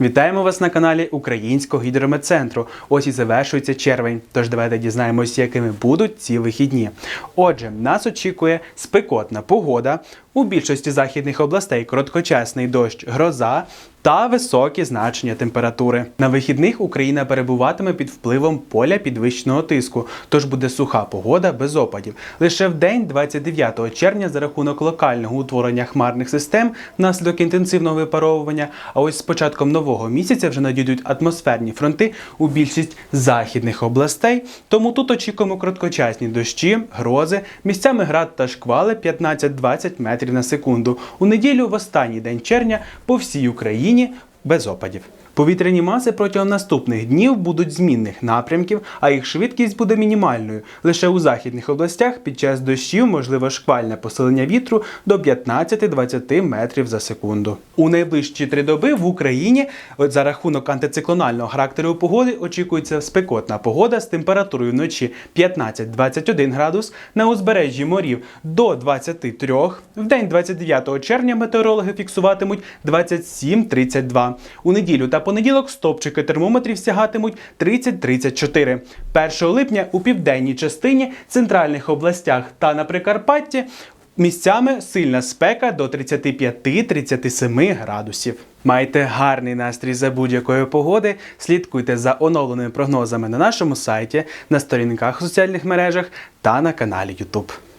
Вітаємо вас на каналі Українського гідрометцентру. Ось і завершується червень. Тож давайте дізнаємося, якими будуть ці вихідні. Отже, нас очікує спекотна погода. У більшості західних областей короткочасний дощ, гроза та високі значення температури. На вихідних Україна перебуватиме під впливом поля підвищеного тиску, тож буде суха погода без опадів. Лише в день 29 червня за рахунок локального утворення хмарних систем внаслідок інтенсивного випаровування. А ось з початком нового місяця вже надійдуть атмосферні фронти у більшість західних областей. Тому тут очікуємо короткочасні дощі, грози, місцями град та шквали 15-20 метрів на секунду. У неділю в останній день червня по всій Україні без опадів. Повітряні маси протягом наступних днів будуть змінних напрямків, а їх швидкість буде мінімальною. Лише у західних областях під час дощів можливо шквальне посилення вітру до 15-20 метрів за секунду. У найближчі три доби в Україні за рахунок антициклонального характеру погоди очікується спекотна погода з температурою вночі 15-21 градус, на узбережжі морів до 23, в день 29 червня метеорологи фіксуватимуть 27-32. У неділю понеділок стопчики термометрів сягатимуть 30-34. 1 липня у південній частині центральних областях та на Прикарпатті місцями сильна спека до 35-37 градусів. Майте гарний настрій за будь-якої погоди. Слідкуйте за оновленими прогнозами на нашому сайті, на сторінках у соціальних мережах та на каналі YouTube.